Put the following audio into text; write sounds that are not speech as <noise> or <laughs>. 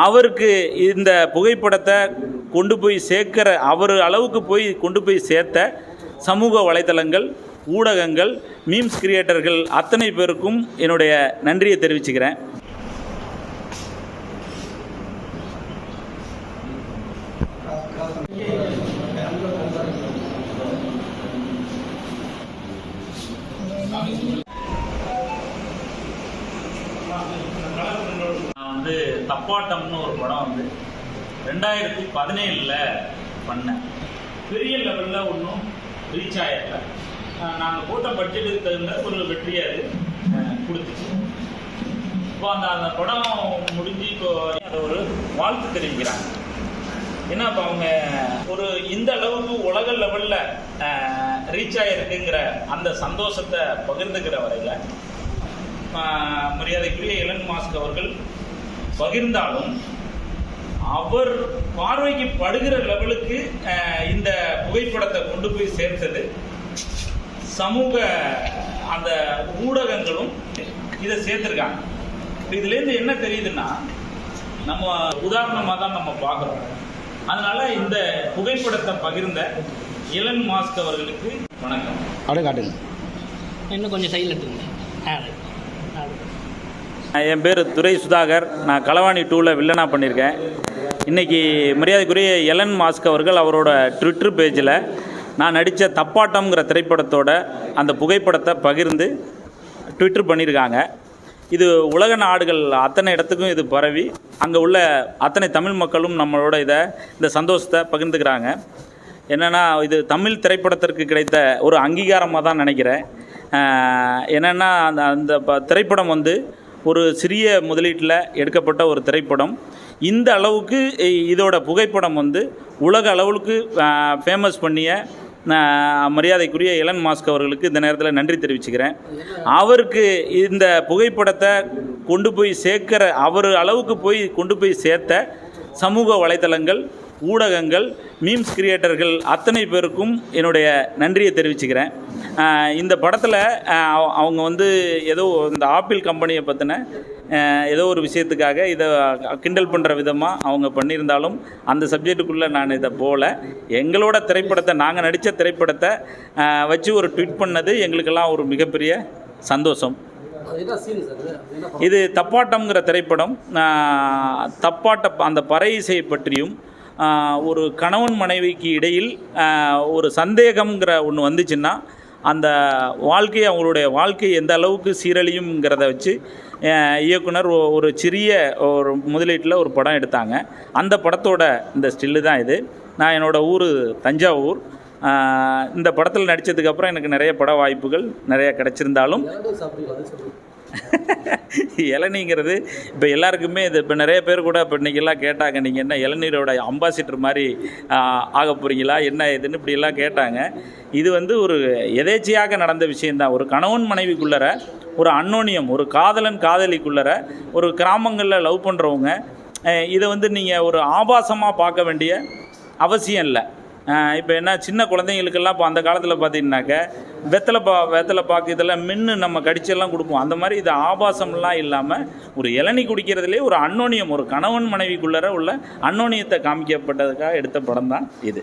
அவருக்கு இந்த புகைப்படத்தை கொண்டு போய் சேர்க்கிற அவர் அளவுக்கு போய் கொண்டு போய் சேர்த்த சமூக வலைதளங்கள் ஊடகங்கள் மீம்ஸ் கிரியேட்டர்கள் அத்தனை பேருக்கும் என்னுடைய நன்றியை தெரிவிச்சுக்கிறேன் நான் வந்து தப்பாட்டம்னு ஒரு படம் வந்து ரெண்டாயிரத்தி பதினேழில் பண்ணேன் பெரிய லெவலில் ஒன்றும் ரீச் ஆகிடல நாங்கள் போட்ட பட்ஜெட்டுக்கு தகுந்த ஒரு வெற்றியை அது கொடுத்துச்சு. இப்போ அந்த அந்த படம் முடிஞ்சு இப்போ அதை ஒரு வாழ்த்து தெரிவிக்கிறாங்க. ஏன்னா இப்போ அவங்க ஒரு இந்த அளவுக்கு உலக லெவலில் ரீச் ஆகிருக்குங்கிற அந்த சந்தோஷத்தை பகிர்ந்துக்கிற வரையில் மரியாதைக்குரிய இளன் மாஸ்க் அவர்கள் பகிர்ந்தாலும் அவர் பார்வைக்கு படுகிற லெவலுக்கு இந்த புகைப்படத்தை கொண்டு போய் சேர்த்தது. சமூக அந்த ஊடகங்களும் இதை சேர்த்துருக்காங்க. இதுலேருந்து என்ன தெரியுதுன்னா நம்ம உதாரணமாக தான் நம்ம பார்க்குறோம். அதனால இந்த புகைப்படத்தை பகிர்ந்த எலன் மாஸ்க் அவர்களுக்கு வணக்கம். அப்படியே காட்டுங்க. இன்னும் கொஞ்சம் சைடில் ஆ என் பேர் துரை சுதாகர். நான் களவாணி டூவில் வில்லனாக பண்ணியிருக்கேன் இன்றைக்கி மரியாதைக்குரிய எலன் மாஸ்க் அவர்கள் அவரோட ட்விட்டர் பேஜில் நான் நடித்த தப்பாட்டம்ங்கிற திரைப்படத்தோட அந்த புகைப்படத்தை பகிர்ந்து ட்விட்டர் பண்ணியிருக்காங்க இது உலக நாடுகள் அத்தனை இடத்துக்கும் இது பரவி அங்கே உள்ள அத்தனை தமிழ் மக்களும் நம்மளோட இதை இந்த சந்தோஷத்தை பகிர்ந்துக்கிறாங்க. என்னென்னா இது தமிழ் திரைப்படத்திற்கு கிடைத்த ஒரு அங்கீகாரமாக தான் நினைக்கிறேன். என்னென்னா அந்த அந்த ப- திரைப்படம் வந்து ஒரு சிறிய முதலீட்டில் எடுக்கப்பட்ட ஒரு திரைப்படம். இந்த அளவுக்கு இதோட புகைப்படம் வந்து உலக அளவுக்கு ஃபேமஸ் பண்ணிய மரியாதைக்குரிய எலன் மாஸ்க் அவர்களுக்கு இந்த நேரத்தில் நன்றி தெரிவிச்சுக்கிறேன். அவருக்கு இந்த புகைப்படத்தை கொண்டு போய் சேர்க்கிற அவர் அளவுக்கு போய் கொண்டு போய் சேர்த்த சமூக வலைத்தளங்கள் ஊடகங்கள் மீம்ஸ் கிரியேட்டர்கள் அத்தனை பேருக்கும் என்னுடைய நன்றியை தெரிவிச்சுக்கிறேன். இந்த படத்தில் அவங்க வந்து ஏதோ இந்த ஆப்பிள் கம்பெனியை பற்றின ஏதோ ஒரு விஷயத்துக்காக இதை கிண்டல் பண்ணுற விதமாக அவங்க பண்ணியிருந்தாலும் அந்த சப்ஜெக்டுக்குள்ளே நான் இதை போகல எங்களோட திரைப்படத்தை நாங்கள் நடித்த திரைப்படத்தை வச்சு ஒரு ட்வீட் பண்ணது எங்களுக்கெல்லாம் ஒரு மிகப்பெரிய சந்தோஷம். இது தப்பாட்டம்ங்கிற திரைப்படம். தப்பாட்ட அந்த பறை இசையை பற்றியும் ஒரு கணவன் மனைவிக்கு இடையில் ஒரு சந்தேகம்ங்கிற ஒன்று வந்துச்சுன்னா அந்த வாழ்க்கை அவங்களுடைய வாழ்க்கை எந்த அளவுக்கு சீரழியுங்கிறத வச்சு இயக்குனர் ஒரு சிறிய ஒரு முதலீட்டில் ஒரு படம் எடுத்தாங்க. அந்த படத்தோட இந்த ஸ்டில்லு தான் இது. நான் என்னோடய ஊர் தஞ்சாவூர். இந்த படத்தில் நடித்ததுக்கப்புறம் எனக்கு நிறைய பட வாய்ப்புகள் நிறைய கிடச்சிருந்தாலும் <laughs> இளநீங்கிறது இப்போ எல்லாருக்குமே இது இப்போ நிறைய பேர் கூட இப்போ இன்றைக்கெல்லாம் கேட்டாங்க நீங்கள் என்ன இளநீரோட அம்பாசிடர் மாதிரி ஆக போகிறீங்களா என்ன இதுன்னு இப்படியெல்லாம் கேட்டாங்க. இது வந்து ஒரு எதேச்சியாக நடந்த விஷயந்தான் ஒரு கணவன் மனைவிக்குள்ளற ஒரு அன்னோனியம் ஒரு காதலன் காதலிக்குள்ளற ஒரு கிராமங்களில் லவ் பண்ணுறவங்க இதை வந்து நீங்கள் ஒரு ஆபாசமாக பார்க்க வேண்டிய அவசியம் இல்லை. இப்போ என்ன சின்ன குழந்தைங்களுக்கெல்லாம் இப்போ அந்த காலத்தில் பார்த்தீங்கன்னாக்க வெத்தலை பா வெத்தலை பாக்கு இதெல்லாம் மின்னு நம்ம கடிச்செல்லாம் கொடுப்போம். அந்த மாதிரி இது ஆபாசம்லாம் இல்லாமல் ஒரு இளநீ குடிக்கிறதுலே ஒரு அன்னோனியம் ஒரு கணவன் மனைவிக்குள்ளர உள்ள அன்னோனியத்தை காமிக்கப்பட்டதுக்காக எடுத்த படம் தான் இது.